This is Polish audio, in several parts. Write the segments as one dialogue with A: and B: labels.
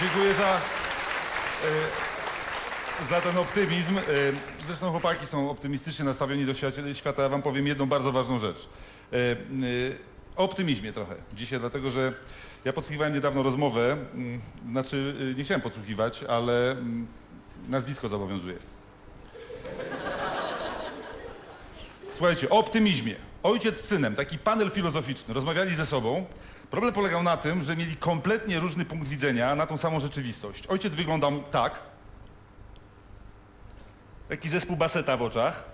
A: Dziękuję za, e, za ten optymizm. E, zresztą chłopaki są optymistycznie nastawieni do świata. świata. Ja wam powiem jedną bardzo ważną rzecz. E, o optymizmie trochę dzisiaj, dlatego że ja podsłuchiwałem niedawno rozmowę, mm, znaczy nie chciałem podsłuchiwać, ale mm, nazwisko zobowiązuje. Słuchajcie, o optymizmie. Ojciec z synem, taki panel filozoficzny, rozmawiali ze sobą. Problem polegał na tym, że mieli kompletnie różny punkt widzenia na tą samą rzeczywistość. Ojciec wyglądał tak. Taki zespół baseta w oczach.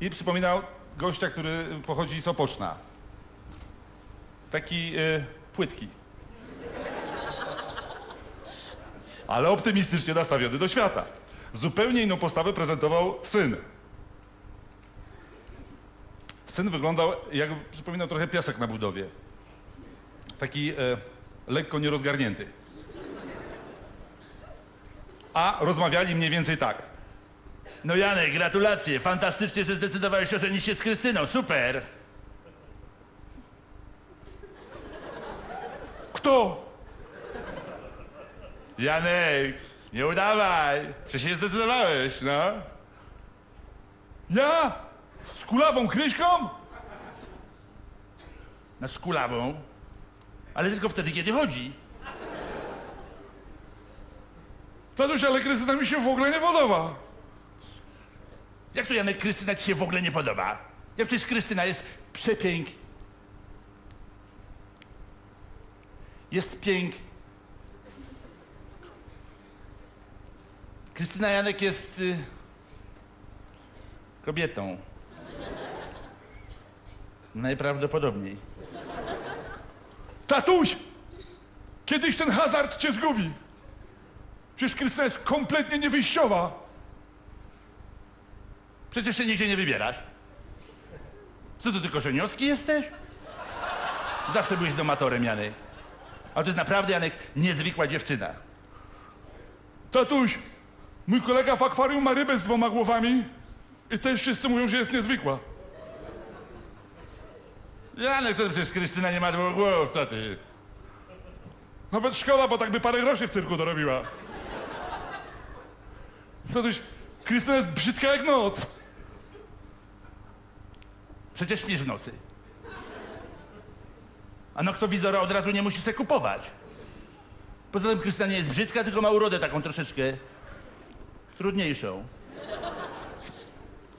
A: I przypominał gościa, który pochodzi z Opoczna. Taki y, płytki. Ale optymistycznie nastawiony do świata. Zupełnie inną postawę prezentował syn. Syn wyglądał, jak przypominał trochę piasek na budowie. Taki e, lekko nierozgarnięty. A rozmawiali mniej więcej tak.
B: No Janek, gratulacje. Fantastycznie, że zdecydowałeś ożenić się z Krystyną. Super.
A: Kto?
B: Janek, nie udawaj. Przecież się zdecydowałeś, no.
A: Ja? Z kulawą Kryśką?
B: No z kulawą. Ale tylko wtedy, kiedy chodzi.
A: Taduś, ale Krystyna mi się w ogóle nie podoba.
B: Jak to Janek, Krystyna ci się w ogóle nie podoba? Jak przecież Krystyna jest przepięk... Jest pięk... Krystyna Janek jest... Y... kobietą. Najprawdopodobniej.
A: Tatuś! Kiedyś ten hazard cię zgubi. Przecież Krystyna jest kompletnie niewyjściowa.
B: Przecież się nigdzie nie wybierasz. Co ty tylko żeniowski jesteś? Zawsze byłeś domatorem, Janek. Ale to jest naprawdę, Janek, niezwykła dziewczyna.
A: Tatuś, mój kolega w akwarium ma rybę z dwoma głowami i też wszyscy mówią, że jest niezwykła.
B: Janek, co ty, przecież Krystyna nie ma dwóch głów, co ty?
A: Nawet szkoda, bo tak by parę groszy w cyrku dorobiła. Tatuś, Krystyna jest brzydka jak noc.
B: Przecież śpisz w nocy. A noktowizora od razu nie musi se kupować. Poza tym Krystyna nie jest brzydka, tylko ma urodę taką troszeczkę trudniejszą.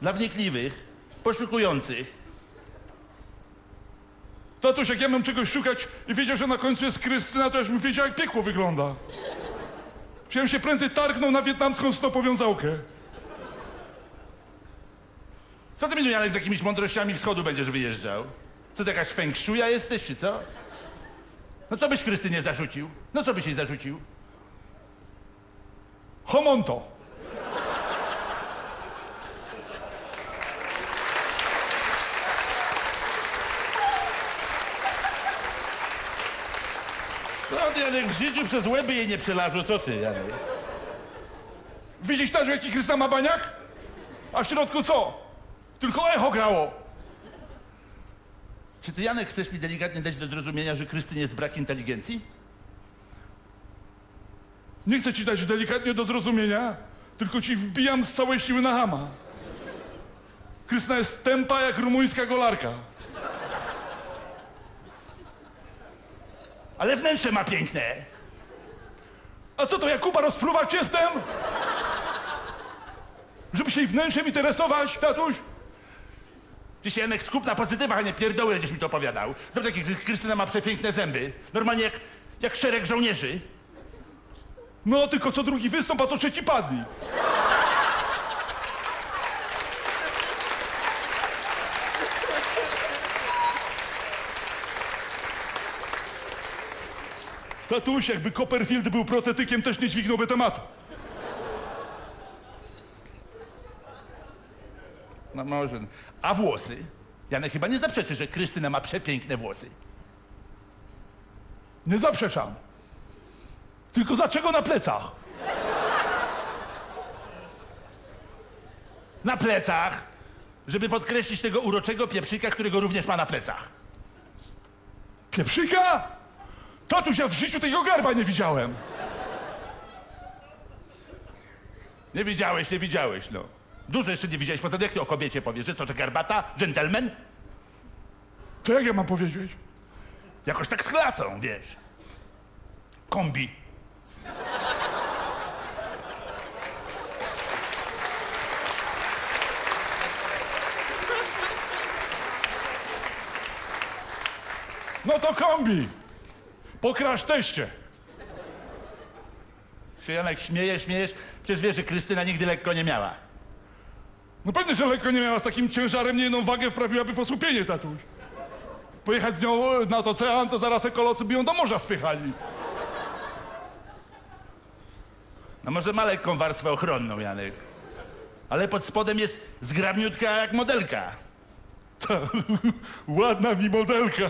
B: Dla wnikliwych, poszukujących.
A: Tatuś, jak ja mam czegoś szukać i wiedział, że na końcu jest Krystyna, to już bym wiedział, jak piekło wygląda. Wziąłem się prędzej targnął na wietnamską snopowiązałkę.
B: Co ty, Janek, z jakimiś mądrościami wschodu będziesz wyjeżdżał? Co ty jakaś feng shuya jesteś, czy co? No co byś Krystynie zarzucił? No co byś jej zarzucił?
A: Homonto.
B: Co ty, Janek, w życiu przez łeby jej nie przelazło, co ty, Janek?
A: Widzisz też, jaki Krystyna ma baniak? A w środku co? Tylko echo grało.
B: Czy ty, Janek, chcesz mi delikatnie dać do zrozumienia, że Krystynie jest brak inteligencji?
A: Nie chcę ci dać delikatnie do zrozumienia, tylko ci wbijam z całej siły na hama. Krystyna jest tępa jak rumuńska golarka.
B: Ale wnętrze ma piękne.
A: A co to, Jakuba rozpruwać jestem? Żeby się jej wnętrzem interesować, tatuś?
B: Ty się, Janek, skup na pozytywach, a nie pierdoły, będziesz mi to opowiadał. Zobacz, Kry- Krystyna ma przepiękne zęby. Normalnie jak, jak szereg żołnierzy.
A: No, tylko co drugi wystąp, a co trzeci padli. Tatuś, jakby Copperfield był protetykiem, też nie dźwignąłby tematu.
B: No może. A włosy? Janek chyba nie zaprzeczy, że Krystyna ma przepiękne włosy.
A: Nie zaprzeczam. Tylko dlaczego na plecach?
B: Na plecach, żeby podkreślić tego uroczego pieprzyka, którego również ma na plecach.
A: Pieprzyka? Tatuś, ja w życiu tego garba nie widziałem.
B: Nie widziałeś, nie widziałeś, no. Dużo jeszcze nie widziałeś, poza jak ty o kobiecie powiesz, że co, że garbata, dżentelmen?
A: To jak ja mam powiedzieć?
B: Jakoś tak z klasą, wiesz. Kombi.
A: No to kombi! Po crash teście.
B: Się Janek śmiejesz, śmiejesz, przecież wiesz, że Krystyna nigdy lekko nie miała.
A: No pewnie, że lekko nie miała z takim ciężarem, nie jedną wagę wprawiłaby w osłupienie, tatuś. Pojechać z nią nad ocean, to zaraz ekolocy by ją do morza spychali.
B: No może ma lekką warstwę ochronną, Janek. Ale pod spodem jest zgrabniutka jak modelka.
A: Ładna mi modelka.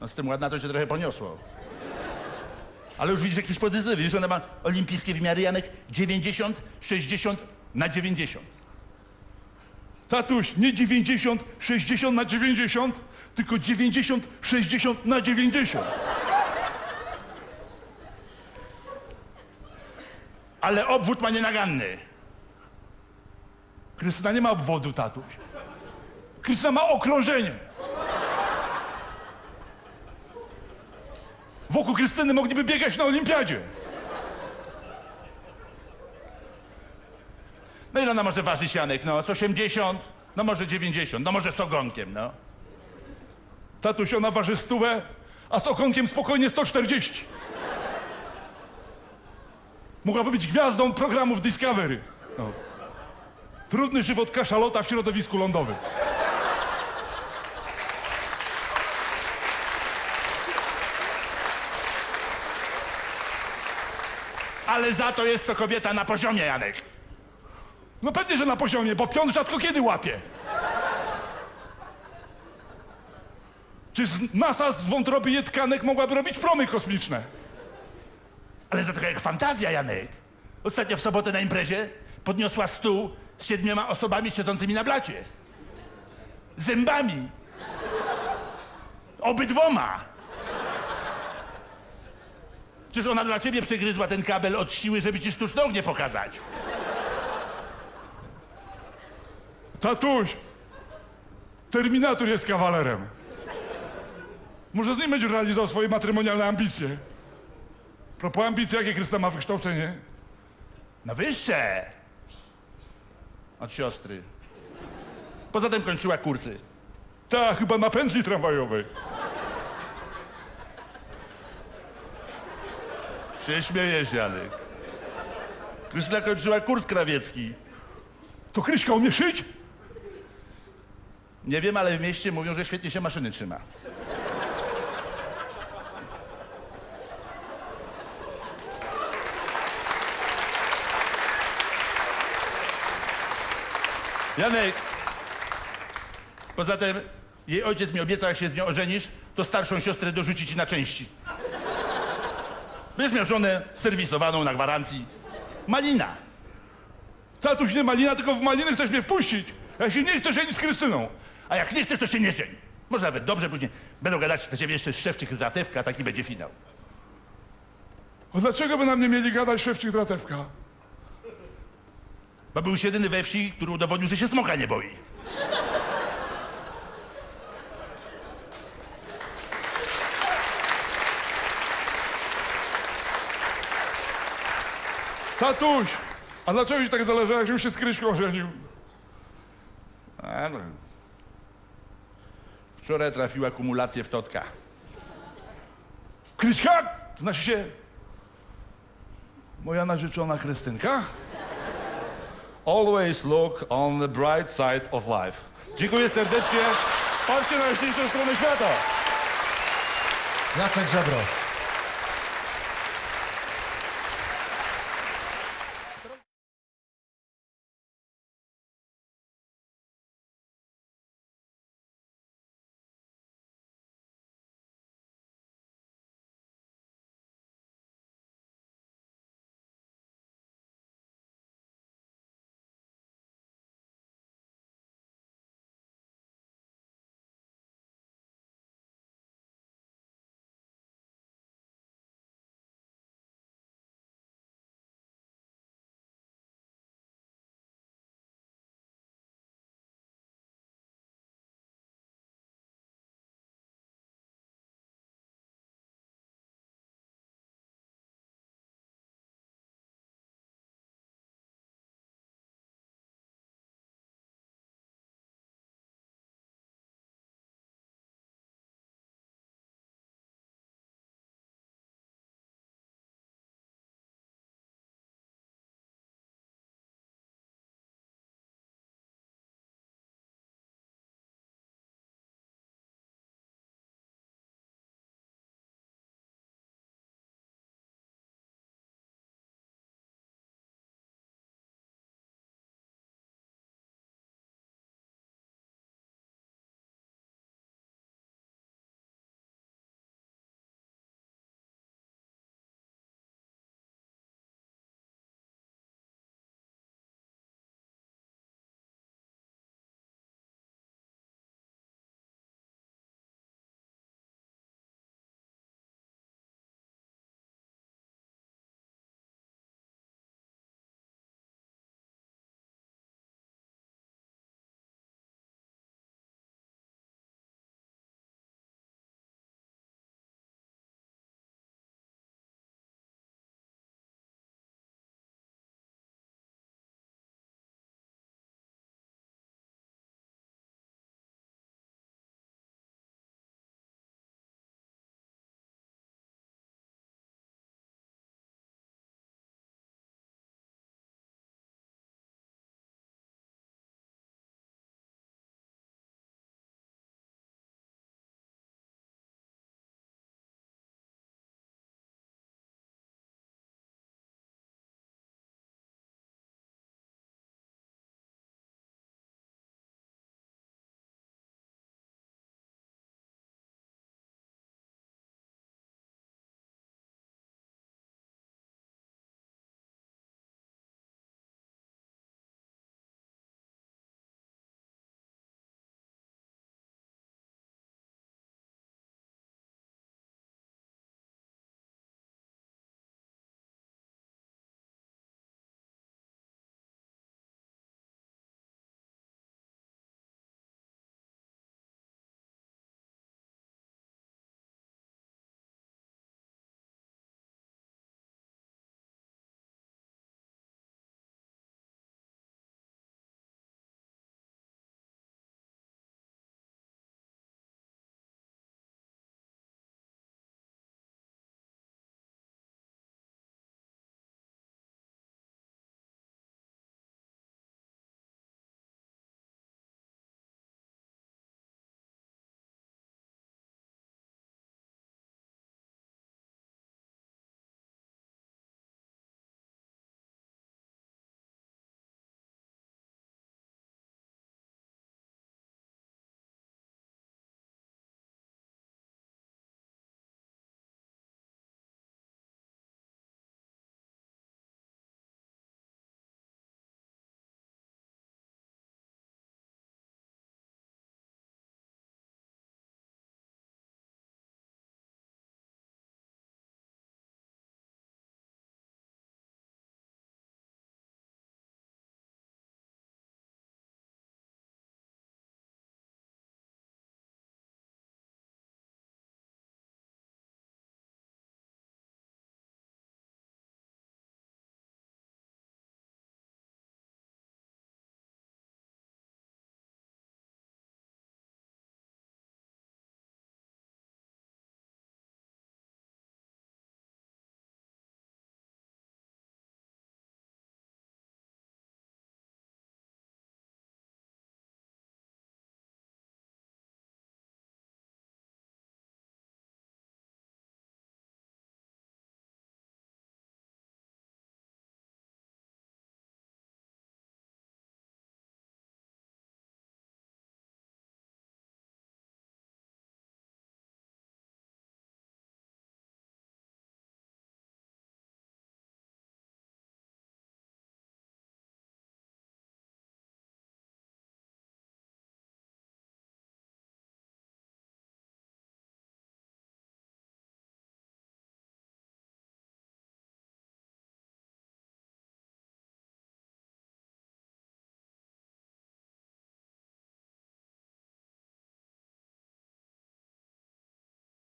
B: No z tym ładna to się trochę poniosło. Ale już widzisz jakiś pozytyw, widzisz, ona ma olimpijskie wymiary, Janek, 90, 60 na 90.
A: Tatuś, nie 90, 60 na 90, tylko 90, 60 na 90.
B: Ale obwód ma nienaganny.
A: Krystyna nie ma obwodu, tatuś. Krystyna ma okrążenie. Wokół Krystyny mogliby biegać na olimpiadzie.
B: No ile ona może ważyć, Janek? No z 80, no może 90, no może z ogonkiem, no.
A: Tatuś, ona waży stówę, a z okonkiem spokojnie 140. Mogłaby być gwiazdą programów Discovery. No. Trudny żywot kaszalota w środowisku lądowym.
B: Ale za to jest to kobieta na poziomie, Janek.
A: No pewnie, że na poziomie, bo pion rzadko kiedy łapie. Czy z NASA z wątroby jej tkanek mogłaby robić promy kosmiczne?
B: Ale za to jak fantazja, Janek. Ostatnio w sobotę na imprezie podniosła stół z siedmioma osobami siedzącymi na blacie. Zębami. Obydwoma. Czyż ona dla ciebie przegryzła ten kabel od siły, żeby ci sztuczny ognie pokazać?
A: Tatuś, Terminator jest kawalerem. Może z nim będzie realizował swoje matrymonialne ambicje. Propos ambicji, jakie Krysta ma wykształcenie?
B: No wyższe. Od siostry. Poza tym kończyła kursy.
A: Ta, chyba na pętli tramwajowej.
B: Się śmiejesz, Janek. Krystyna kończyła kurs krawiecki.
A: To Kryśka umie szyć?
B: Nie wiem, ale w mieście mówią, że świetnie się maszyny trzyma. Janek, poza tym jej ojciec mi obiecał, jak się z nią ożenisz, to starszą siostrę dorzuci ci na części. Będziesz miał żonę serwisowaną na gwarancji. Malina.
A: Tatuś nie malina, tylko w maliny chcesz mnie wpuścić. Ja się nie chcę żenić z Krystyną.
B: A jak nie chcesz, to się nie żeń. Może nawet dobrze, później będą gadać do ciebie jeszcze Szczewczyk z Zatewka, taki będzie finał.
A: A dlaczego by na mnie mieli gadać szewczyk dratewka?
B: Bo był jedyny we wsi, który udowodnił, że się smoka nie boi.
A: Tatuś, a dlaczego ci tak zależało, jak się z Kryśką ożenił?
B: A, no. Wczoraj trafiła kumulację w Totka.
A: Kryśka? To znaczy się... Moja narzeczona Krystynka?
C: Always look on the bright side of life. Dziękuję serdecznie. Patrzcie na jaśniejszą stronę świata.
D: Jacek Żebro.